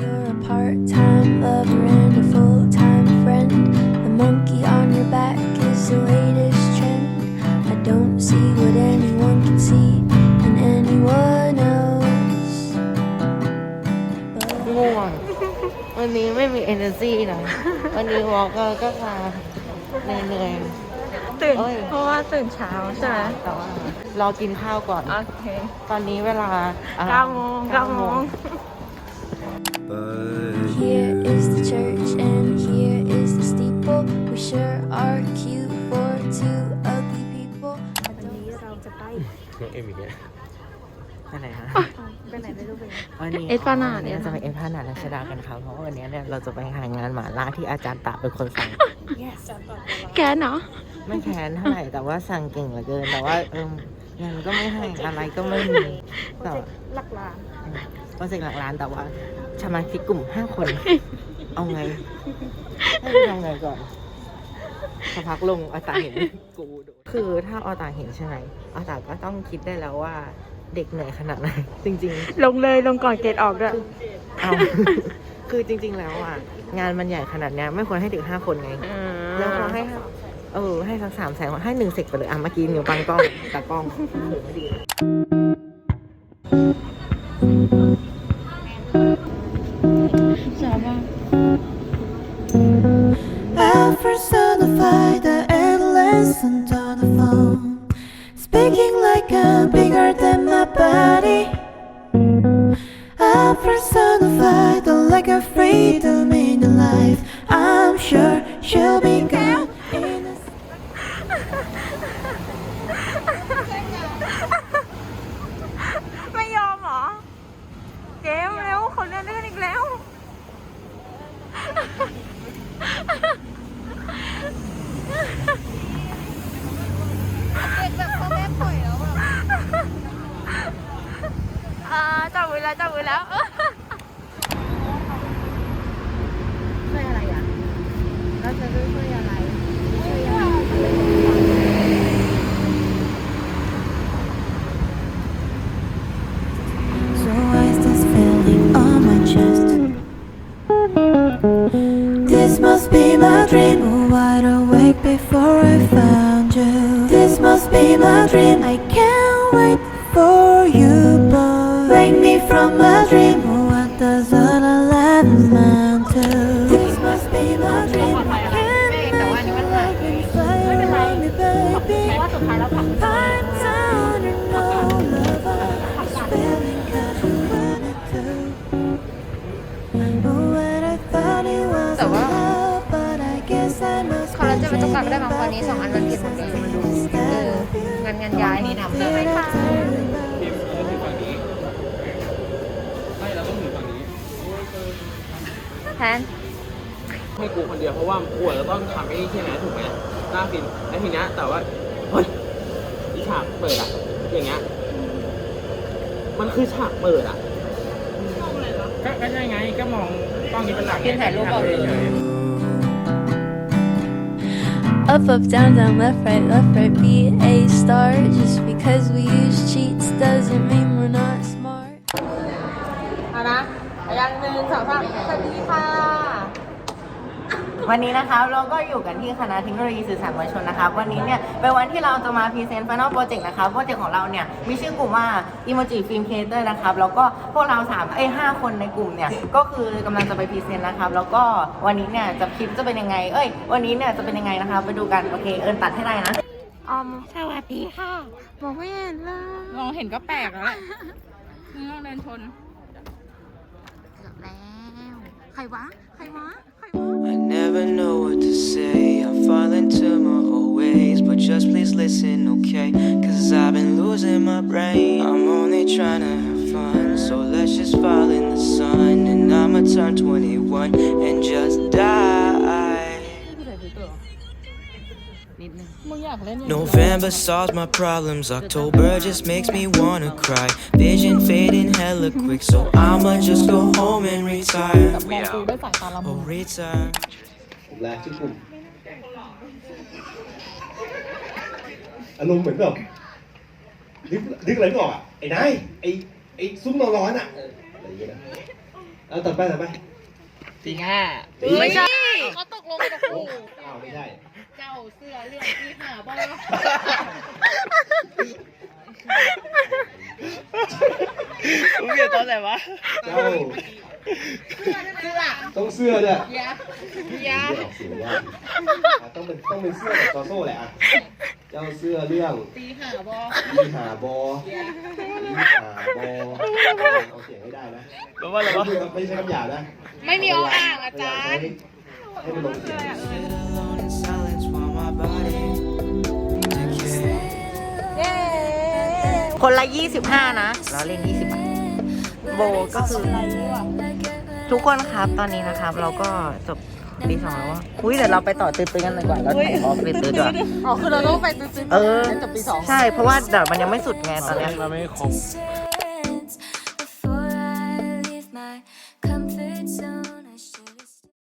You're a part time lover and a full time friend. The monkey on your back is the latest trend. I don't see what anyone can see in anyone else. But ง่วง วันนี้ไม่มี energy นะ วันนี้วอล์กก็มาเหนื่อยตื่นเอ้ย เพราะว่าตื่นเช้าใช่ไหมๆแต่ว่ารอกินข้าวก่อน โอเคตอนนี้เวลาอ่เก้าโมงเก้าโมง here is the church and here is the steeple. We sure are cute for two ugly people. วันนี้เราจะไปน้องเอ็มอีกแล้วไปไหนฮะไปไหนไม่รู้ไปวันนี้เอสพานาดเนี่ยเนี่ยจะไปเอสพานาดรัชดากันครับเพราะว่าวันนี้เนี่ยเราจะไปหางานหมาล่าที่อาจารย์ตะเป็นคนสั่ง แกเนาะไม่แค้นเท่าไหร่แต่ว่าสั่งเก่งเหลือเกิน แต่ว่าเออเงินก็ไม่ให้อะไรก็ไม่มีแต่หลักล้าน โปรเจกต์หลักล้านแต่ว่าสมาชิกกลุ่มห้าคน เอาไงให้ทำไงก่อนสักพักลงอาตาเห็นกูโดนคือถ้าอาตาเห็นใช่ไหมอาตาก็ต้องคิดได้แล้วว่าเด็กเหนื่อยขนาดไหนจริง ๆ ลงเลยลงก่อนเกตออกด้วยเอาคือจริง ๆ แล้วอะ งานมันใหญ่ขนาดเนี้ยไม่ควรให้ถึงห้าคนไงแล้วพอให้เออให้สักสามแสนให้หนึ่งเสกไปเลยอะเมื่อกี้นิ้วปังกล้องตากล้องไม่ดี I personified the adolescent on the phone, speaking like I'm bigger than my body. I personified the lack of freedom in the life. I'm sure she'll be มือแล้วจับมือแล้วช่วยอะไรอะแล้วจะช่วยอะไร So why is this feeling on my chest? This must be my dream. Oh, wide awake before I found you. Wake me from my dream. Oh, what does all our life amount to? This must be my dream. I can't imagine life and fly around me, baby. I'm down and no lover. This feeling got you wanted to. Oh, when I thought it was แต่ว่า love, but I guess I must คอลลาเจนมันต้องการไม่ได้บางวันนี้สองอันมันผิดหมดเลยมันดูเอองานงานย้าย นี่ทำเลยค่ะ ไม่เราต้องอยู่ฝั่งนี้ แทนให้กูคนเดียวเพราะว่ากูจะต้องทำไอ้นี่ใช่ไหมถูกไหมหน้าฟินแล้วทีเนี้ยแต่ว่าเฮ้ยอีฉากเปิดอะอย่างเงี้ยมันคือฉากเปิดอะก็ก็ใช่ไงก็มองกล้องนี้เป็นหลักกินถ่ายรูปเอาเลย Up, up, down, down, left, right, left, right, be a star. Just because we use cheats doesn't mean we're not smart. เอานะ ยังหนึ่งสองสามสวัสดีค่ะ วันนี้นะครับเราก็อยู่กันที่คณะเทคโนโลยีสื่อสารมวลชนนะครับวันนี้เนี่ยเป็นวันที่เราจะมาพรีเซนต์ Final Project นะครับโปรเจกต์ของเราเนี่ยมีชื่อกลุ่มว่า Emoji Film Creator นะครับแล้วก็พวกเราสามเอ้ยห้าคนในกลุ่มเนี่ยก็คือกำลังจะไปพรีเซนต์นะครับแล้วก็วันนี้เนี่ยจะคลิปจะเป็นยังไง เอ้ย วันนี้เนี่ยจะเป็นยังไงนะคะไปดูกันโอเคเอิญตัดให้ได้นะออมสวัสดีค่ะมองไม่เห็นเลยมองเห็นก็แปลกแล้วแหละมึงลองเดินชนเกือบแล้วใ ครวะ ใครวะ ใครวะ I never know what to say. I'm falling to my old ways, but just please listen, okay? Cause I've been losing my brain. I'm only trying to have fun, so let's just fall in the sun. And I'ma turn 21 and just die. นิดนึงมึงอยากเล่นอย่าง November solves my problems, October just makes me wanna cry. Vision fading hella quick, so I'ma just go home and retire. มองกูด้วยสายตาละมุ Oh, น retire. แรกชื่อกลุ่มอารมณ์เหมือนแบบนึกนึกอะไรไม่ออกอะไอ้นายไอ้ไอ้ซุ้มนอนร้อนอะเอออะไรอย่างเงี้ยนะเอาต่อไปต่อไป ตีห้าไม่ใช่เขาตกลงกับครูอ้าวไม่ได้ เจ้าเสื้อเรื่องที่หาบ้ามึงเรียนตอนไหนวะเจ้า ต้องเสื้อเนี่ยยาเสื้อออกเสียงยากอะต้องเป็นต้องเป็นเสื้อแบบซอโซ่แหละอะเจ้าเสื้อเรื่องตีหาบอมีหาบอมีหาบอเอาเสียงให้ได้นะแล้วว่าอะไรวะไม่ใช่คำหยาบนะไม่มีออ่างอาจารย์ให้มันลงเสียง Sit alone in silence while my body decays. คนละ 25 นะ เราเล่น20บาทโบก็คือ ทุกคนครับตอนนี้นะครับ เราก็จบปีสองแล้วว่าอุ้ยเดี๋ยวเราไปต่อตื้อๆกันเลยดีกว่าเราถ่ายออกตื้อๆดีกว่า อ๋อคือเราต้องไปตื้อๆเออ จบปีสอง ใช่ เพราะว่าเดี๋ยวมันยังไม่สุดไงตอนเนี้ย เราไม่ครบ